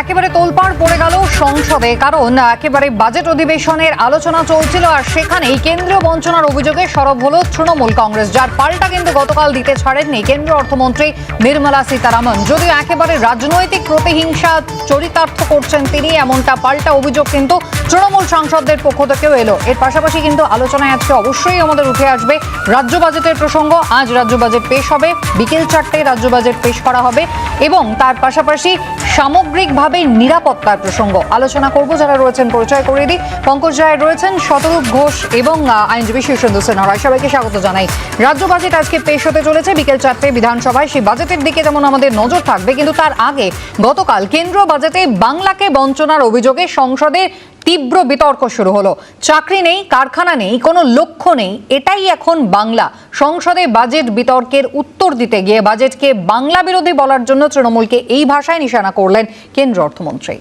একেবারে তোলপাড় পড়ে গেল সংসদে, কারণ একেবারে বাজেট অধিবেশনের আলোচনা চলছিল আর সেখানেই কেন্দ্রীয় বঞ্চনার অভিযোগে সরব হলো তৃণমূল কংগ্রেস, যার পাল্টা কিন্তু গতকাল দিতে ছাড়েননি কেন্দ্রীয় অর্থমন্ত্রী নির্মলা সীতারামন। যদিও একেবারে রাজনৈতিক প্রতিহিংসা চরিতার্থ করছেন তিনি, এমনটা পাল্টা অভিযোগ কিন্তু তৃণমূল সাংসদদের পক্ষ থেকেও এলো। এর পাশাপাশি কিন্তু আলোচনায় আজকে অবশ্যই আমাদের উঠে আসবে রাজ্য বাজেটের প্রসঙ্গ। আজ রাজ্য বাজেট পেশ হবে, বিকেল চারটায় রাজ্য বাজেট পেশ করা হবে এবং তার পাশাপাশি সামগ্রিকভাবে নিরাপত্তার প্রসঙ্গ। আলোচনা করব, যারা রয়েছেন পরিচয় করে দিই। পঙ্কজ রায় রয়েছেন শতরূপ ঘোষ এবং আইনজীবী শীর্ষেন্দু রায় সবাইকে স্বাগত জানাই। রাজ্য বাজেট আজকে পেশ হতে চলেছে। বিকেল চারটে বিধানসভায়। সেই বাজেটের দিকে যেমন আমাদের নজর থাকবে, কিন্তু তার আগে গতকাল কেন্দ্রীয় বাজেটে বাংলাকে বঞ্চনার অভিযোগে সংসদে তীব্র বিতর্ক শুরু হলো। চাকরি নেই কারখানা নেই কোনো লক্ষ্য নেই এটাই এখন বাংলা। সংসদে বাজেট বিতর্কের উত্তর দিতে গিয়ে বাজেটকে বাংলা বিরোধী বলার জন্য তৃণমূলকে এই ভাষায় নিশানা করলেন কেন্দ্র অর্থমন্ত্রী।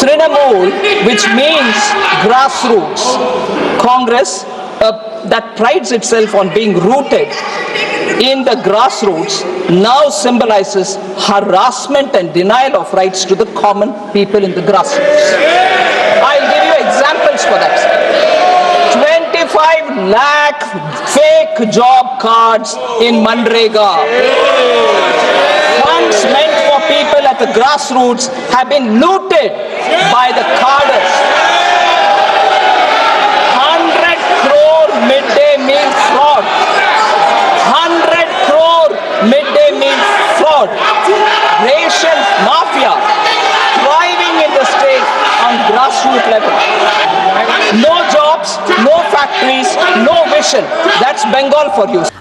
Trinamool, which means grassroots, Congress uh, that prides itself on being rooted in the grassroots now symbolizes harassment and denial of rights to the common people in the grassroots. I'll give you examples for that. 25 lakh fake job cards in Mandrega. Funds meant for people at the grassroots have been looted by the carders. Midday meal fraud. 100 crore midday meal fraud. Ration mafia thriving in the state on grassroots level. No no factories, no vision.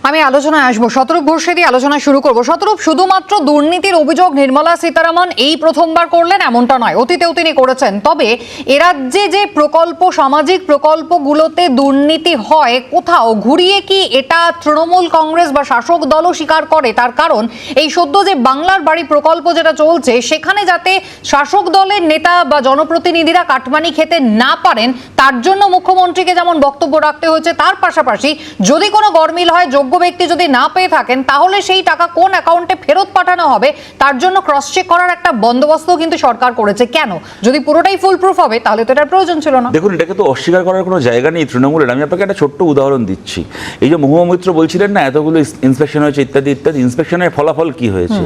আমি আলোচনায় আসব। শতরূপ দিয়ে আলোচনা শুরু করব। শতরূপ শুধুমাত্র দুর্নীতির অভিযোগ নির্মলা সীতারামন এই প্রথমবার করলেন এমনটা নয়। অতীতেও তিনি করেছেন। তবে এরাজ্যে যে প্রকল্প সামাজিক প্রকল্পগুলোতে দুর্নীতি হয় কোথাও ঘুরিয়ে কি এটা তৃণমূল কংগ্রেস বা শাসক দলও স্বীকার করে? তার কারণ এই সদ্য যে বাংলার বাড়ি প্রকল্প যেটা চলছে সেখানে যাতে শাসক দলের নেতা বা জনপ্রতিনিধিরা কাটমানি খেতে না পারেন তার জন্য মুখ্যমন্ত্রীকে যেমন বক্তব্য রাখতে হয়েছে তার পাশাপাশি যদি কোনো গরমিল হয় যোগ্য ব্যক্তি যদি না পেয়ে থাকেন তাহলে সেই টাকা কোন অ্যাকাউন্টে ফেরত পাঠানো হবে তার জন্য ক্রস চেক করার একটা বন্দোবস্ত কিন্তু সরকার করেছে। কেন? যদি পুরোটাই ফুল প্রুফ হবে তাহলে তো এটার প্রয়োজন ছিল না। দেখুন এটাকে তো অস্বীকার করার কোনো জায়গা নেই তৃণমূলের। আমি আপনাকে একটা ছোট্ট উদাহরণ দিচ্ছি। এই যে মহুয়া মৈত্র বলছিলেন না এতগুলো ইন্সপেকশন হয়েছে ইত্যাদি ইত্যাদি ইন্সপেকশনের ফলাফল কি হয়েছে?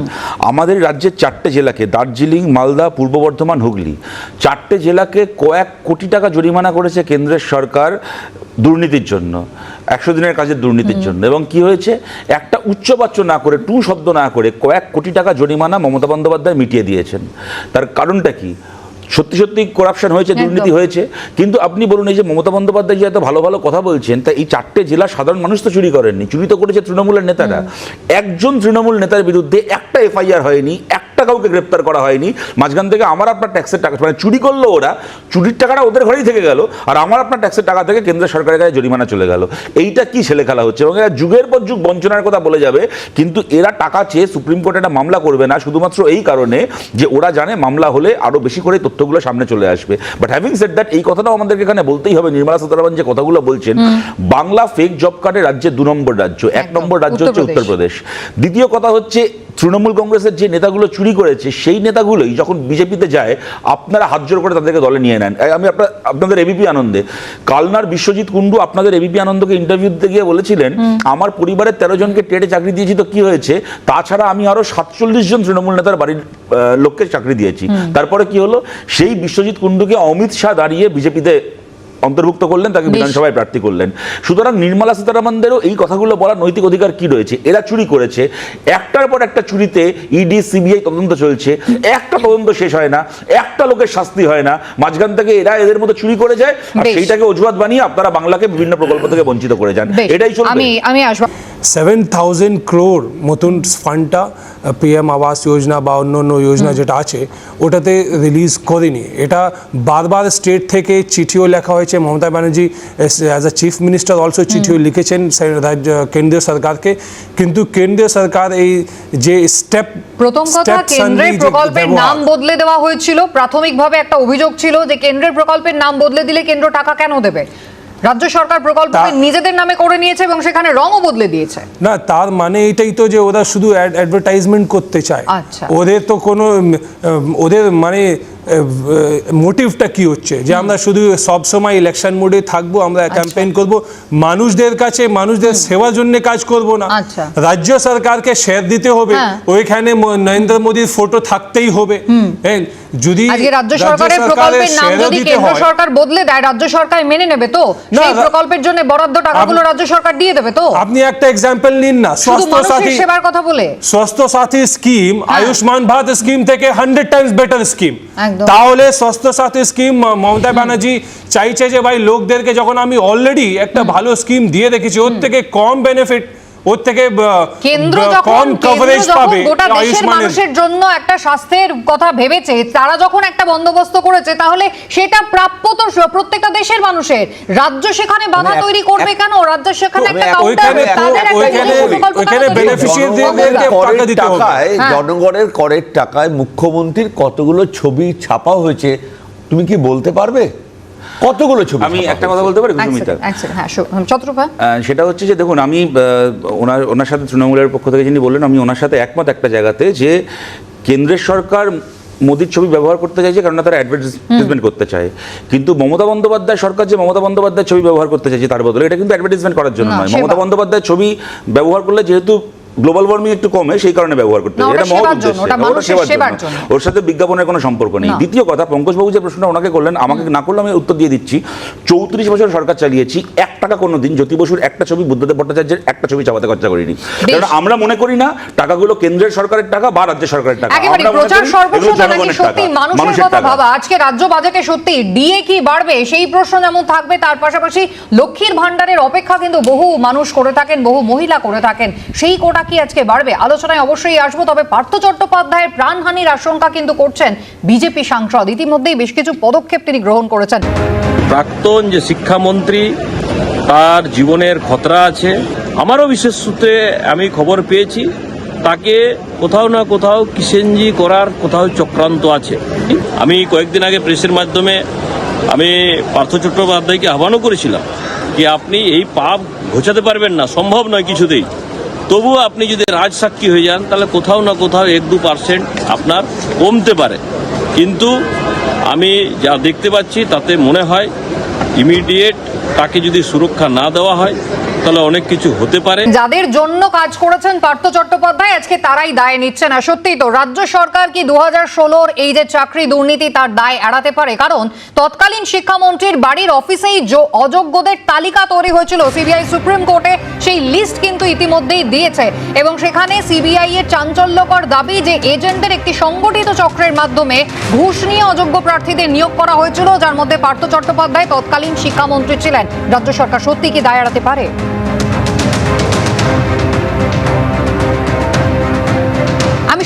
আমাদের রাজ্যের চারটে জেলাকে দার্জিলিং মালদা পূর্ব বর্ধমান হুগলি চারটে জেলাকে কয়েক কোটি টাকা জরিমানা করেছে কেন্দ্রের সরকার। দুর্নীতির জন্য একশো দিনের কাজের দুর্নীতির জন্য। এবং কি হয়েছে? একটা উচ্চবাচ্য না করে টু শব্দ না করে কয়েক কোটি টাকা জরিমানা মমতা বন্দ্যোপাধ্যায় মিটিয়ে দিয়েছেন। তার কারণটা কি? সত্যি সত্যি করাপশন হয়েছে দুর্নীতি হয়েছে। কিন্তু আপনি বলুন এই যে মমতা বন্দ্যোপাধ্যায় যে এত ভালো ভালো কথা বলছেন তা এই চারটে জেলা সাধারণ মানুষ তো চুরি করেননি। চুরি তো করেছে তৃণমূলের নেতারা। একজন তৃণমূল নেতার বিরুদ্ধে একটা এফআইআর হয়নি একটা কাউকে গ্রেপ্তার করা হয়নি। মাঝখান থেকে আমার আপনার ট্যাক্সের টাকা মানে চুরি করল ওরা চুরির টাকাটা ওদের ঘরেই থেকে গেল আর আমার আপনার ট্যাক্সের টাকা থেকে কেন্দ্র সরকারের কাছে জরিমানা চলে গেল। এইটা কি ছেলে খেলা হচ্ছে? এবং এরা যুগের পর যুগ বঞ্চনার কথা বলে যাবে কিন্তু এরা টাকা চেয়ে সুপ্রিম কোর্টে একটা মামলা করবে না শুধুমাত্র এই কারণে যে ওরা জানে মামলা হলে আরও বেশি করে তথ্যগুলো সামনে চলে আসবে। বাট হ্যাভিং সেট দ্যাট এই কথাটাও আমাদেরকে এখানে বলতেই হবে। নির্মলা সীতারামন যে কথাগুলো বলছেন বাংলা ফেক জব কার্ডে রাজ্যে দু নম্বর রাজ্য এক নম্বর রাজ্য হচ্ছে। উত্তরপ্রদেশ। দ্বিতীয় কথা হচ্ছে তৃণমূল কংগ্রেসের যে নেতাগুলো চুরি করেছে সেই নেতাগুলোই যখন বিজেপিতে যায় আপনারা হাত জোর করে তাদেরকে দলে নিয়ে নেন। আমি আপনার আপনাদের এবিপি আনন্দে কালনার বিশ্বজিৎ কুন্ডু আপনাদের এবিপি আনন্দকে ইন্টারভিউ দিতে গিয়ে বলেছিলেন আমার পরিবারের তেরো জনকে টেটে চাকরি দিয়েছি তো কি হয়েছে? তাছাড়া আমি আরও সাতচল্লিশ জন তৃণমূল নেতার বাড়ির লোককে চাকরি দিয়েছি। তারপরে কি হলো? সেই বিশ্বজিৎ কুন্ডুকে অমিত শাহ দাঁড়িয়ে বিজেপিতে অন্তর্ভুক্ত করলেন তাকে বিধানসভায় প্রার্থী করলেন। সুতরাং নির্মলা সীতারামনদেরও এই কথাগুলো বলার নৈতিক অধিকার কি রয়েছে? এরা চুরি করেছে। একটার পর একটা চুরিতে ইডি সিবিআই তদন্ত চলছে। একটা তদন্ত শেষ হয় না একটা লোকের শাস্তি হয় না। মাঝখান থেকে এরা এদের মতো চুরি করে যায় আর। সেইটাকে অজুহাত বানিয়ে আপনারা বাংলাকে বিভিন্ন প্রকল্প থেকে বঞ্চিত করে যান। এটাই চলবে। আমি আমি আসব সেভেন থাউজেন্ড ক্রোর মতন ফান্ডটা পিএম আবাস যোজনা বা অন্য অন্য যোজনা যেটা আছে ওটাতে রিলিজ করেনি। এটা বারবার স্টেট থেকে চিঠিও লেখা হয়েছে। Mamata Banerjee as a chief minister also চিঠিও লিখেছেন রাজ্য কেন্দ্রীয় সরকারকে। কিন্তু কেন্দ্রীয় সরকার এই যে স্টেপ প্রথম কথা কেন্দ্রের প্রকল্পের নাম বদলে দেওয়া হয়েছিল। প্রাথমিকভাবে একটা অভিযোগ ছিল যে কেন্দ্রের প্রকল্পের নাম বদলে দিলে কেন্দ্র টাকা কেন দেবে? রাজ্য সরকার প্রকল্প নিজেদের নামে করে নিয়েছে এবং সেখানে রঙও বদলে দিয়েছে না তার মানে এটাই তো যে ওরা শুধু অ্যাডভার্টাইজমেন্ট করতে চায় আচ্ছা। ওদের তো কোনো ওদের মানে মোটিভটা কি হচ্ছে? যে আমরা শুধু সব সময় ইলেকশন মোডে থাকব আমরা আচ্ছা। ক্যাম্পেইন করব মানুষদের কাছে মানুষদের সেবার জন্য কাজ করব না। আচ্ছা। রাজ্য সরকারকে শেয়ার দিতে হবে। হ্যাঁ। ওইখানে নরেন্দ্র মোদীর ফটো থাকতেই হবে। হ্যাঁ, যদি আজকে রাজ্য সরকারের প্রকল্পের নাম যদি কেন্দ্র সরকার বদলে দেয় রাজ্য সরকার মেনে নেবে তো? সেই প্রকল্পের জন্য বরাদ্দ টাকাগুলো রাজ্য সরকার দিয়ে দেবে তো? আপনি একটা এক্সাম্পল নিন না। স্বাস্থ্য সাথী সেবার কথা বলে। স্বাস্থ্য সাথী স্কিম আয়ুষ্মান ভারত স্কিম থেকে হান্ড্রেড টাইমস বেটার স্কিম। তাহলে স্বাস্থ্য সাথী স্কিম মমতা ব্যানার্জি চাইছে যে ভাই লোকদেরকে যখন আমি অলরেডি একটা ভালো স্কিম দিয়ে রেখেছি ওর থেকে কম বেনিফিট ওর থেকে কেন্দ্র যখন কভারেজ পাবে গোটা দেশের মানুষের জন্য একটা স্বাস্থ্যের কথা ভেবেছে তারা যখন একটা বন্দোবস্ত করেছে তাহলে সেটা প্রাপ্য তো প্রত্যেকটা দেশের মানুষের। রাজ্য সেখানে বাধা তৈরি করবে কেন? রাজ্য সেখানে একটা কাউন্টার তাদের টাকা দিতে হবে। হ্যাঁ। জনগণের করের টাকায় মুখ্যমন্ত্রীর কতগুলো ছবি ছাপা হয়েছে তুমি কি বলতে পারবে? কতগুলো ছবি আমি একটা কথা বলতে পারি? সেকেন্ড, হ্যাঁ সেটা হচ্ছে যে দেখুন আমি আহ, ওনার ওনার সাথে তৃণমূলের পক্ষ থেকে যিনি বললেন আমি ওনার সাথে একমত একটা জায়গাতে যে কেন্দ্রের সরকার মোদির ছবি ব্যবহার করতে চাইছে কারণ তারা অ্যাডভার্টাইজমেন্ট করতে চায়। কিন্তু মমতা বন্দ্যোপাধ্যায় সরকার যে মমতা বন্দ্যোপাধ্যায় ছবি ব্যবহার করতে চাইছে তার বদলে এটা কিন্তু অ্যাডভার্টাইজমেন্ট করার জন্য নয়। মমতা বন্দ্যোপাধ্যায় ছবি ব্যবহার করলে যেহেতু গ্লোবাল ওয়ার্মিং একটু কমে সেই কারণে ব্যবহার করতে ওটা এটা মহৎ উদ্দেশ্যে, ওটা সেবার জন্য। ওর সাথে বিজ্ঞাপনের কোনো সম্পর্ক নেই। দ্বিতীয় কথা পঙ্কজবাবু যে প্রশ্নটা ওনাকে করলেন আমাকে না করলে আমি উত্তর দিয়ে দিচ্ছি। চৌত্রিশ বছর সরকার চালিয়েছি এক টাকা কোনো দিন জ্যোতি বসুর একটা ছবি বুদ্ধদেব ভট্টাচার্যের একটা ছবি চাপাতে খরচা করিনি। কারণ আমরা মনে করি না টাকাগুলো কেন্দ্রের সরকারের টাকা বা রাজ্য সরকারের টাকা। আমরা প্রচার নাকি সত্যি মানুষের কথা ভাবা আজকে রাজ্য বাজেটে সত্যি ডিএ কি বাড়বে সেই প্রশ্ন যেমন থাকবে তার পাশাপাশি লক্ষ্মীর ভান্ডারের অপেক্ষা কিন্তু বহু মানুষ করে থাকেন বহু মহিলা করে থাকেন সেই কোটা কি আজকে বাড়বে? আলোচনায় অবশ্যই আসব, তবে পার্থ চট্টোপাধ্যায়ের প্রাণহানির আশঙ্কা কিন্তু করছেন বিজেপি সাংসদ। ইতিমধ্যেই বেশ কিছু পদক্ষেপ তিনি গ্রহণ করেছেন। প্রাক্তন যে শিক্ষামন্ত্রী, তার জীবনের খতরা আছে। আমারও বিশেষ সূত্রে আমি খবর পেয়েছি, তাকে কোথাও না কোথাও কিসেনজি করার কোথাও চক্রান্ত আছে। আমি কয়েকদিন আগে প্রেসের মাধ্যমে আমি পার্থ চট্টোপাধ্যায়কে আহ্বানও করেছিলাম যে আপনি এই পাপ ঘোচাতে পারবেন না, সম্ভব নয় কিছুতেই। তবুও আপনি যদি রাজসাক্ষী হয়ে যান, তাহলে কোথাও না কোথাও এক দু পার্সেন্ট আপনার কমতে পারে। কিন্তু আমি যা দেখতে পাচ্ছি, তাতে মনে হয় ইমিডিয়েট তাকে যদি সুরক্ষা না দেওয়া হয়, তাহলে অনেক কিছু হতে পারে। যাদের জন্য কাজ করেছেন পার্থ চট্টোপাধ্যায়, আজকে তারাই দায় নিচ্ছে না সত্যি তো, রাজ্য সরকার কি দু হাজার এই যে চাকরি দুর্নীতি তার দায় এড়াতে পারে? কারণ তৎকালীন শিক্ষামন্ত্রীর বাড়ির অফিসেই অযোগ্যদের তালিকা তৈরি হয়েছিল সিবিআই সুপ্রিম কোর্টে। সেই লিস্ট কিন্তু ইতিমধ্যেই দিয়েছে। এবং সেখানে সিবিআই এর চাঞ্চল্যকর দাবি যে এজেন্টদের একটি সংগঠিত চক্রের মাধ্যমে ঘুষ নিয়ে অযোগ্য প্রার্থীদের নিয়োগ করা হয়েছিল, যার মধ্যে পার্থ চট্টোপাধ্যায় তৎকালীন শিক্ষামন্ত্রী ছিলেন। রাজ্য সরকার সত্যি কি দায় এড়াতে পারে?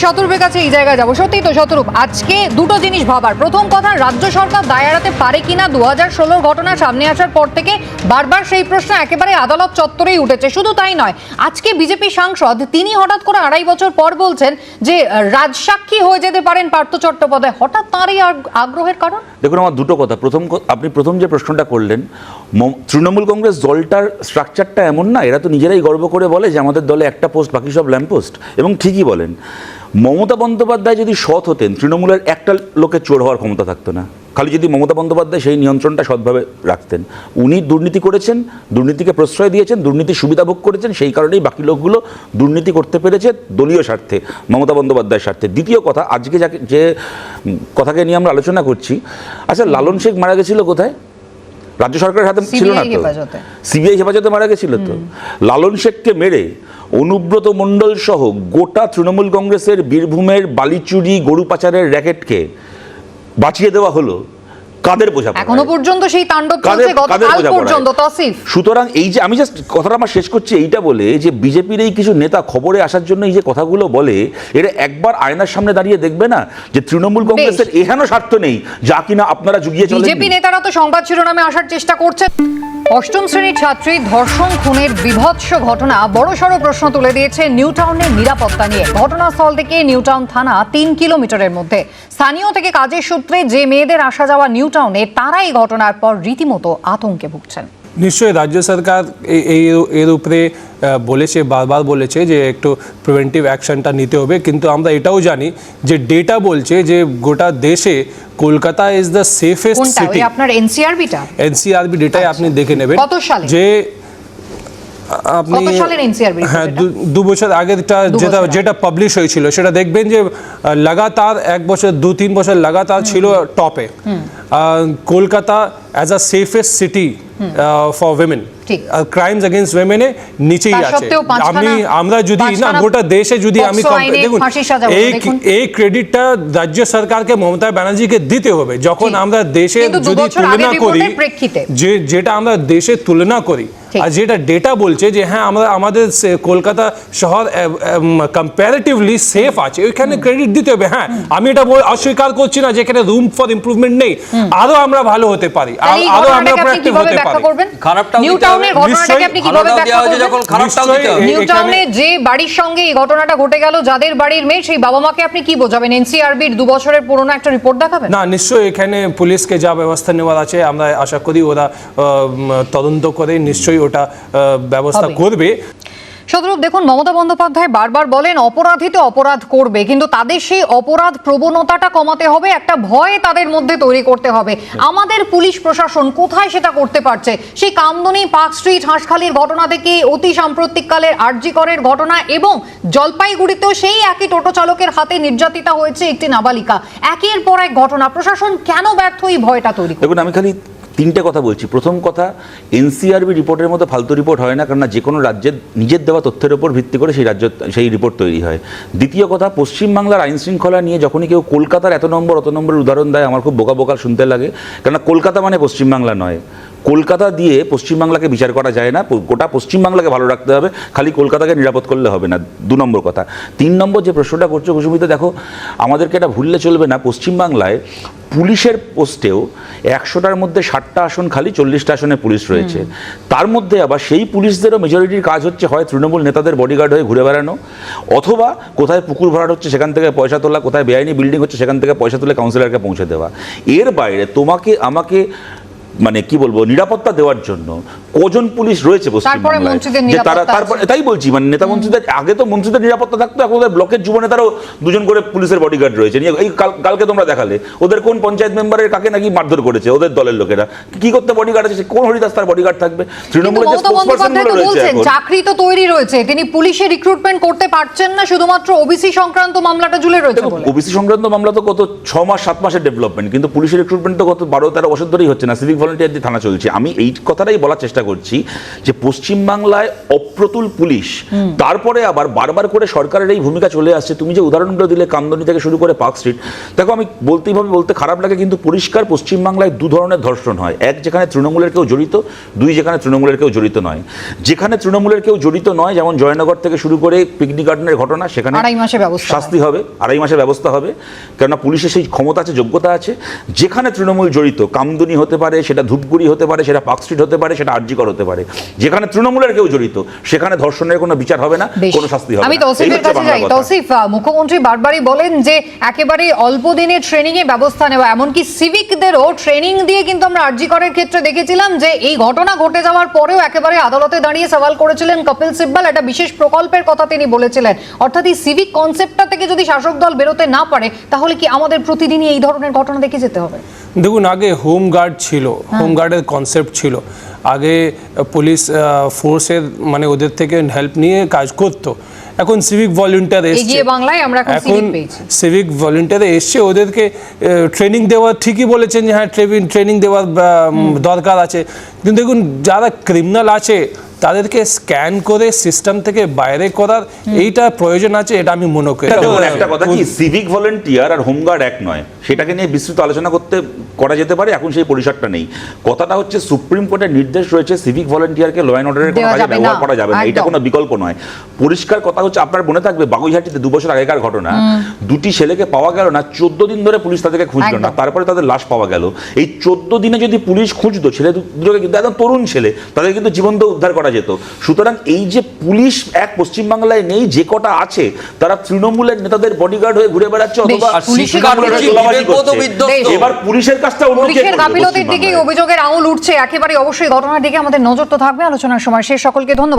শতরূপের কাছে এই জায়গায় যাব। সত্যি তো শতরূপ। আজকে দুটো জিনিস ভাবার। প্রথম কথা, রাজ্য সরকার দায় এড়াতে পারে কিনা দু হাজার ষোলোর ঘটনা সামনে আসার পর থেকে বারবার সেই প্রশ্ন একেবারে আদালত চত্বরেই উঠেছে। শুধু তাই নয়, আজকে বিজেপি সাংসদ, তিনি হঠাৎ করে আড়াই বছর পর বলছেন যে, রাজসাক্ষী হয়ে যেতে পারেন পার্থ চট্টোপাধ্যায়। হঠাৎ তার এই আগ্রহের কারণ? দেখুন, আমার দুটো কথা। প্রথম আপনি প্রথম যে প্রশ্নটা করলেন তৃণমূল কংগ্রেস দলটার স্ট্রাকচারটা এমন না, এরা তো নিজেরাই গর্ব করে বলে যে আমাদের দলে একটা পোস্ট বাকি সব ল্যাম্প পোস্ট এবং ঠিকই বলেন। মমতা বন্দ্যোপাধ্যায় যদি সৎ হতেন, তৃণমূলের একটা লোকের চোর হওয়ার ক্ষমতা থাকতো না। খালি যদি মমতা বন্দ্যোপাধ্যায় সেই নিয়ন্ত্রণটা সৎভাবে রাখতেন। উনি দুর্নীতি করেছেন, দুর্নীতিকে প্রশ্রয় দিয়েছেন, দুর্নীতির সুবিধা ভোগ করেছেন, সেই কারণেই বাকি লোকগুলো দুর্নীতি করতে পেরেছে দলীয় স্বার্থে, মমতা বন্দ্যোপাধ্যায়ের স্বার্থে। দ্বিতীয় কথা, আজকে যাকে যে কথাকে নিয়ে আমরা আলোচনা করছি আচ্ছা লালন শেখ মারা গেছিল কোথায়? রাজ্য সরকারের হাতে ছিল না তো? সিবিআই হেফাজতে মারা গেছিল তো? লালন শেখকে মেরে অনুব্রত মণ্ডল সহ গোটা তৃণমূল কংগ্রেসের বীরভূমের বালিচুরি গরু পাচারের র্যাকেটকে বাঁচিয়ে দেওয়া হলো। কাদের বোঝা এখনও পর্যন্ত সেই তাণ্ডব চলছে গতকাল পর্যন্ত তসিফ। সুতরাং এই যে আমি জাস্ট কথাটা আমার শেষ করছি এইটা বলে যে বিজেপির এই কিছু নেতা খবরে আসার জন্য এই যে কথাগুলো বলে এটা একবার আয়নার সামনে দাঁড়িয়ে দেখবে না যে তৃণমূল কংগ্রেসের এহেন স্বার্থ নেই যা কিনা আপনারা জুগিয়ে চলেন বিজেপি নেতারা তো সংবাদ শিরোনামে আসার চেষ্টা করছেন। অষ্টম শ্রেণির ছাত্রী ধর্ষণ খুনের বিভৎস ঘটনা বড়সড় প্রশ্ন তুলে দিয়েছে নিউ টাউনের নিরাপত্তা নিয়ে। ঘটনাস্থল থেকে নিউ টাউন থানা তিন কিলোমিটারের মধ্যে। স্থানীয় থেকে কাজের সূত্রে যে মেয়েদের আসা যাওয়া নিউ টাউনে তারাই ঘটনার পর রীতিমতো আতঙ্কে ভুগছেন। নিশ্চয়ই রাজ্য সরকার এই এর উপরে বলেছে, বারবার বলেছে যে একটু প্রিভেন্টিভ অ্যাকশনটা নিতে হবে। কিন্তু আমরা এটাও জানি যে ডেটা বলছে যে গোটা দেশে Kolkata is the safest city আপনার এনসিআরবিটা এনসিআরবি ডেটাই আপনি দেখে নেবেন। কত সালে? যে আপনি হ্যাঁ দু- বছর আগেরটা যেটা যেটা পাবলিশ হয়েছিল সেটা দেখবেন যে লাগাতার এক বছর দু তিন বছর লাগাতার ছিল টপে Kolkata as a safest city for women crimes against উইমেনে নিচেই আছে। আমি আমরা যদি না গোটা দেশে যদি আমি দেখুন এই এই ক্রেডিটটা রাজ্য সরকারকে মমতা ব্যানার্জিকে দিতে হবে। যখন আমরা দেশে যদি তুলনা করি যে যেটা আমরা দেশে তুলনা করি। আর যেটা ডেটা বলছে যে হ্যাঁ আমরা আমাদের কলকাতা শহর কম্পারেটিভলি সেফ আছে। ওইখানে ক্রেডিট দিতে হবে। হ্যাঁ আমি এটা বল- অস্বীকার করছি না যে এখানে রুম ফর ইমপ্রুভমেন্ট নেই। আরও আমরা ভালো হতে পারি। আর- আমরা কীভাবে হতে পারি। খারাপটাও নিউ। টাউনের ঘটনাটাকে আপনি কীভাবে ব্যাখ্যা করবেন? যখন খারাপটাও দিতে হবে। নিউ টাউনে যে বাড়ির সঙ্গে এই ঘটনাটা ঘটে গেল যাদের বাড়ির মেয়ে সেই বাবা মাকে আপনি কি বোঝাবেন? এনসিআরবির দু বছরের পুরনো একটা রিপোর্ট দেখাবেন? না নিশ্চয়ই এখানে পুলিশকে যা ব্যবস্থা নেওয়ার আছে আমরা আশা করি ওরা আহ, তদন্ত করে নিশ্চয়ই ওটা ব্যবস্থা। করবে। সদরূপ দেখুন মমতা বন্দ্যোপাধ্যায় বারবার বলেন অপরাধী তো অপরাধ করবে কিন্তু তাদের সেই অপরাধ প্রবণতাটা কমাতে হবে একটা ভয় তাদের মধ্যে তৈরি করতে হবে। আমাদের পুলিশ প্রশাসন কোথায় সেটা করতে পারছে? সেই কামদনি পার্ক স্ট্রিট হাঁসখালির ঘটনা থেকে অতি সাম্প্রতিককালের আরজিকরের ঘটনা এবং জলপাইগুড়িতেও সেই একই টোটো চালকের হাতে নির্যাতিতা হয়েছে একটি নাবালিকা। একের পর এক ঘটনা প্রশাসন কেন ব্যর্থ এই ভয়টা তৈরি দেখুন আমি খালি তিনটে কথা বলছি। প্রথম কথা, এনসিআরবি রিপোর্টের মতো ফালতু রিপোর্ট হয় না, কেননা যে কোনো রাজ্যের নিজের দেওয়া তথ্যের উপর ভিত্তি করে সেই রাজ্য, সেই রিপোর্ট তৈরি হয়। দ্বিতীয় কথা, পশ্চিমবাংলার আইন শৃঙ্খলা নিয়ে যখনই কেউ কলকাতার এত নম্বর, অত নম্বরের উদাহরণ দেয়, আমার খুব বোকা বোকা শুনতে লাগে। কেননা কলকাতা মানে পশ্চিমবাংলা নয়। কলকাতা দিয়ে পশ্চিমবাংলাকে বিচার করা যায় না গোটা পশ্চিমবাংলাকে ভালো রাখতে হবে খালি কলকাতাকে নিরাপদ করলে হবে না দু নম্বর কথা। তিন নম্বর যে প্রশ্নটা করছ কুসুমিতা দেখো আমাদেরকে এটা ভুললে চলবে না পশ্চিমবাংলায় পুলিশের পোস্টেও একশোটার মধ্যে ষাটটা আসন খালি চল্লিশটা আসনে পুলিশ রয়েছে। তার মধ্যে আবার সেই পুলিশদেরও মেজরিটির কাজ হচ্ছে হয় তৃণমূল নেতাদের বডিগার্ড হয়ে ঘুরে বেড়ানো অথবা কোথায় পুকুর ভরাট হচ্ছে সেখান থেকে পয়সা তোলা কোথায় বেআইনি বিল্ডিং হচ্ছে সেখান থেকে পয়সা তুলে কাউন্সিলরকে পৌঁছে দেওয়া। এর বাইরে তোমাকে আমাকে মানে কি বলব নিরাপত্তা দেওয়ার জন্য কজন পুলিশ রয়েছে পশ্চিমবাংলায় যে তারা তারপর তাই বলছি মানে নেতা মন্ত্রীদের আগে তো মন্ত্রীদের নিরাপত্তা থাকতো এখন ওদের ব্লকের যুব নেতারও দুজন করে পুলিশের বডিগার্ড রয়েছে। এই কালকে তোমরা দেখালে ওদের কোন পঞ্চায়েত মেম্বারের কাকে নাকি মারধর করেছে ওদের দলের লোকেরা? কি করতে বডিগার্ড আছে? কোন হরিদাস তার বডিগার্ড থাকবে? তৃণমূলের যে তো রয়েছে চাকরি তো তৈরি রয়েছে তিনি পুলিশে রিক্রুটমেন্ট করতে পারছেন না শুধুমাত্র ওবিসি সংক্রান্ত মামলাটা ঝুলে রয়েছে ওবিসি সংক্রান্ত মামলা তো কত ছ মাস সাত মাসের ডেভেলপমেন্ট কিন্তু পুলিশের রিক্রুটমেন্ট তো কত বারো তেরো বছর ধরেই হচ্ছে না সিভিক ভলেন্টিয়ার দিয়ে থানা চলছে। আমি এই কথাটাই বলার চেষ্টা করছি যে পশ্চিমবাংলায় অপ্রতুল পুলিশ তারপরে আবার বারবার করে সরকারের এই ভূমিকা চলে আসছে। তুমি যে উদাহরণগুলো দিলে কামদনি থেকে শুরু করে পার্ক স্ট্রিট দেখো আমি বলতেই ভাবে বলতে খারাপ লাগে কিন্তু পরিষ্কার পশ্চিমবাংলায় দু ধরনের ধর্ষণ হয়। এক যেখানে তৃণমূলের কেউ জড়িত দুই যেখানে তৃণমূলের কেউ জড়িত নয়। যেখানে তৃণমূলের কেউ জড়িত নয় যেমন জয়নগর থেকে শুরু করে পিকনিক গার্ডেনের ঘটনা সেখানে আড়াই মাসে ব্যবস্থা। শাস্তি হবে আড়াই মাসের ব্যবস্থা হবে। কেননা পুলিশের সেই ক্ষমতা আছে যোগ্যতা আছে। যেখানে তৃণমূল জড়িত কামদুনি হতে পারে সেটা ধূপগুড়ি হতে পারে সেটা পার্ক স্ট্রিট হতে পারে সেটা আরজিকর হতে পারে। যেখানে তৃণমূলের কেউ জড়িত সেখানে ধর্ষণের কোনো বিচার হবে না কোনো শাস্তি হবে আমি তৌসিফের কাছে যাই। তৌসিফ মুখ্যমন্ত্রী বারবারই বলেন যে একেবারে অল্প দিনের ট্রেনিং এ ব্যবস্থা নেওয়া এমনকি সিভিকদেরও ট্রেনিং দিয়ে কিন্তু আমরা আরজি করের ক্ষেত্রে দেখেছিলাম যে এই ঘটনা ঘটে যাওয়ার পরেও একেবারে আদালতে দাঁড়িয়ে সওয়াল করেছিলেন কপিল সিব্বাল। একটা বিশেষ প্রকল্পের কথা তিনি বলেছিলেন। অর্থাৎ এই সিভিক কনসেপ্টটা থেকে যদি শাসক দল বেরোতে না পারে তাহলে কি আমাদের প্রতিদিনই এই ধরনের ঘটনা দেখে যেতে হবে? দেখুন আগে হোম গার্ড ছিল হোম গার্ডের কনসেপ্ট ছিল। আগে পুলিশ ফোর্সের মানে ওদের থেকে হেল্প নিয়ে কাজ করতো। এখন সিভিক ভলেন্টিয়ার এসছে। বাংলায় আমরা এখন। সিভিক ভলেন্টিয়ার এসছে। ওদেরকে ট্রেনিং দেওয়া ঠিকই বলেছেন যে হ্যাঁ ট্রেনিং দেওয়ার দরকার আছে। কিন্তু দেখুন যারা ক্রিমিনাল আছে তাদেরকে স্ক্যান করে সিস্টেম থেকে বাইরে করার এইটা প্রয়োজন আছে এটা আমি মনে করি। একটা কথা কি? সিভিক ভলেন্টিয়ার আর হোমগার্ড এক নয়। সেটাকে নিয়ে বিস্তৃত আলোচনা করতে করা যেতে পারে এখন সেই পরিসরটা নেই। কথাটা হচ্ছে সুপ্রিম কোর্টের নির্দেশ রয়েছে সিভিক ভলেন্টিয়ারকে ল অ্যান্ড অর্ডারের কোনো কাজে ব্যবহার করা যাবে না। এটা কোনো বিকল্প নয়। পরিষ্কার কথা হচ্ছে আপনার মনে থাকবে বাগুইহাটিতে দু বছর আগেকার ঘটনা। দুটি ছেলেকে পাওয়া গেল না চোদ্দ দিন ধরে পুলিশ তাদেরকে খুঁজলো না। তারপরে তাদের লাশ পাওয়া গেল। এই চোদ্দ দিনে যদি পুলিশ খুঁজতো ছেলে দুটোকে কিন্তু একদম তরুণ ছেলে তাদের কিন্তু জীবন্ত উদ্ধার করা যেত। সুতরাং এই যে পুলিশ এক পশ্চিমবাংলায় নেই যে কটা আছে তারা তৃণমূলের নেতাদের বডিগার্ড হয়ে ঘুরে বেড়াচ্ছে অথবা। এবার পুলিশের কাজটা পুলিশের গাফিলতির দিকেই অভিযোগের আঙুল উঠছে একেবারে অবশ্যই ঘটনার দিকে আমাদের নজর তো থাকবে আলোচনার সময় সে সকলকে ধন্যবাদ।